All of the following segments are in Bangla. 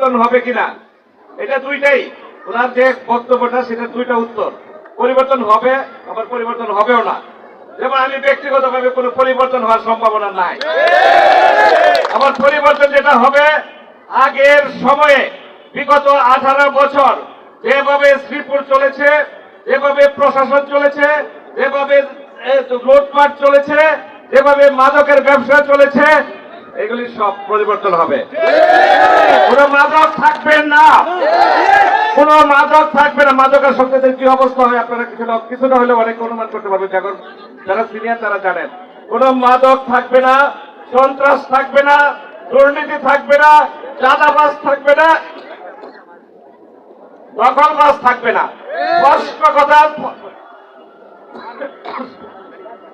পরিবর্তন হবে কিনা? এটা দুইটাই। ওনার যে বক্তব্যটা, সেটা দুইটা উত্তর। পরিবর্তন হবে, আবার পরিবর্তন হবেও না। যেমন আমি ব্যক্তিগতভাবে কোনো পরিবর্তন হওয়ার সম্ভাবনা নাই। আমার পরিবর্তন যেটা হবে, আগের সময়ে, বিগত আঠারো বছর, যেভাবে শ্রীপুর চলেছে, যেভাবে প্রশাসন চলেছে, যেভাবে লুটপাট চলেছে, যেভাবে মাদকের ব্যবসা চলেছে এগুলি সব পরিবর্তন হবে। কোনো মাদক থাকবে না। কোনো মাদক থাকবে না। মাদকের শক্তিদের কি অবস্থা হয় আপনারা কিছুটা কিছুটা হলেও অনেক অনুমান করতে পারবেন। যখন যারা সিনিয়র তারা জানেন। কোনো মাদক থাকবে না সন্ত্রাস থাকবে না দুর্নীতি থাকবে না চাঁদাবাজ থাকবে না দখলবাজ থাকবে না। স্পষ্ট কথা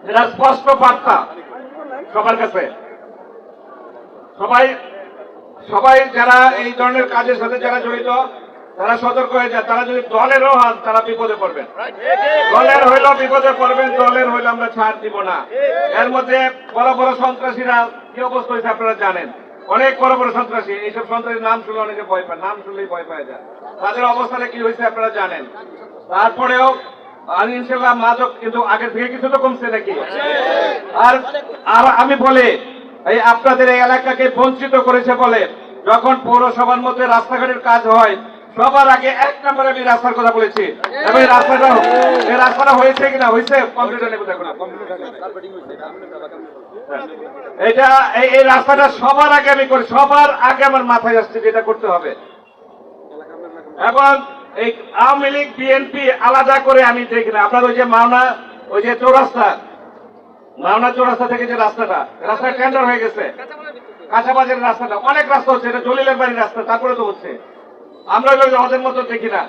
এটা স্পষ্ট বার্তা সবার কাছে। সবাই সবাই যারা এই ধরনের কাজের সাথে যারা জড়িত, তারা সতর্ক হয়ে যায় তারা যদি দলেরও হন, তারা বিপদে পড়বেন। দলের হইলেও বিপদে পড়বেন, দলের হইলে আমরা ছাড় দিব না। এর মধ্যে বড় বড় সন্ত্রাসীরা কি অবস্থা হয়েছে আপনারা জানেন? অনেক বড় বড় সন্ত্রাসী। এইসব সন্ত্রাসীর নাম শুনলে অনেকে ভয় পায়। নাম শুনলেই ভয় পায় যায় তাদের অবস্থাটা কি হয়েছে আপনারা জানেন? তারপরেও, আর ইনশাল্লাহ মাদক কিন্তু আগের থেকে কিছু তো কমছে নাকি? আর আর আমি বলি এই আপনাদের এই এলাকাকে বঞ্চিত করেছে বলে যখন পৌরসভার মধ্যে রাস্তাঘাটের কাজ হয়, সবার আগে এক নম্বরে আমি রাস্তার কথা বলেছি। এবং এই রাস্তাটা এই রাস্তাটা হয়েছে কিনা? হয়েছে। এটা এই রাস্তাটা সবার আগে আমি করি, সবার আগে আমার মাথায় আসছে যে এটা করতে হবে। এবং এই আওয়ামী লীগ, বিএনপি আলাদা করে আমি দেখি না। আপনার ওই যে মাওনা, ওই যে চৌরাস্তা মাওনা চৌরাস্তা থেকে যে রাস্তাটা রাস্তা টেন্ডার হয়ে গেছে। কাঁচাবাজারের রাস্তাটা, অনেক রাস্তা হচ্ছে, এটা জলিলের বাড়ির রাস্তা, তারপরে তো হচ্ছে। আমরা ওদের মতো দেখি না।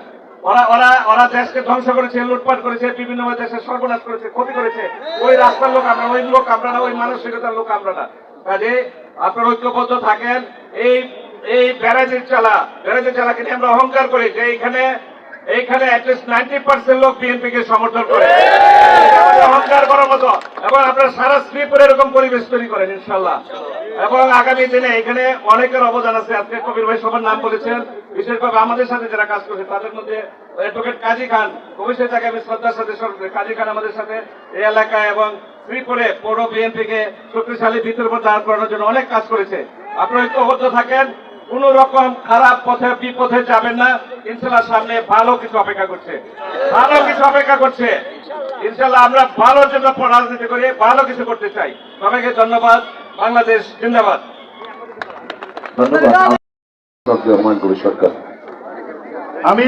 ওরা ওরা ওরা দেশকে ধ্বংস করেছে, লুটপাট করেছে, বিভিন্ন দেশের সর্বনাশ করেছে, ক্ষতি করেছে। ওই রাস্তার লোক আমরা ওই লোক আমরা না, ওই মানসিকতার লোক আমরা না। কাজে আপনারা ঐক্যবদ্ধ থাকেন, এই এই ব্যারাজের চালা, ব্যারাজের চালাকে নিয়ে আমরা অহংকার করি যে এইখানে এইখানে নাইনটি পার্সেন্ট লোক বিএনপি কে সমর্থন করে। অহংকার করার মতো। এবং আপনার সারা শ্রীপুরে এরকম পরিবেশ তৈরি করেন ইনশাল্লাহ এবং আগামী দিনে এখানে অনেকের অবদান আছে। আজকে কবির ভাই সবার নাম বলেছেন। বিশেষভাবে আমাদের সাথে যারা কাজ করছে, তাদের মধ্যে অ্যাডভোকেট কাজী খান। অবশ্যই তাকে আমি শ্রদ্ধার সাথে কাজী খান আমাদের সাথে এই এলাকায় এবং শ্রীপুরে পৌর বিএনপি কে শক্তিশালী ভিতর উপর দাঁড় করানোর জন্য অনেক কাজ করেছে। আপনারা ঐক্যবদ্ধ থাকেন। কোন রকম খারাপ পথে বিপথে যাবেন না। ইনশাল্লাহ সামনে ভালো কিছু অপেক্ষা করছে। ভালো কিছু অপেক্ষা করছে। ইনশাল্লাহ আমরা ভালোর জন্য রাজনীতি করি ভালো কিছু করতে চাই। সবাইকে ধন্যবাদ। বাংলাদেশ জিন্দাবাদ। ধন্যবাদ। সরকার আমি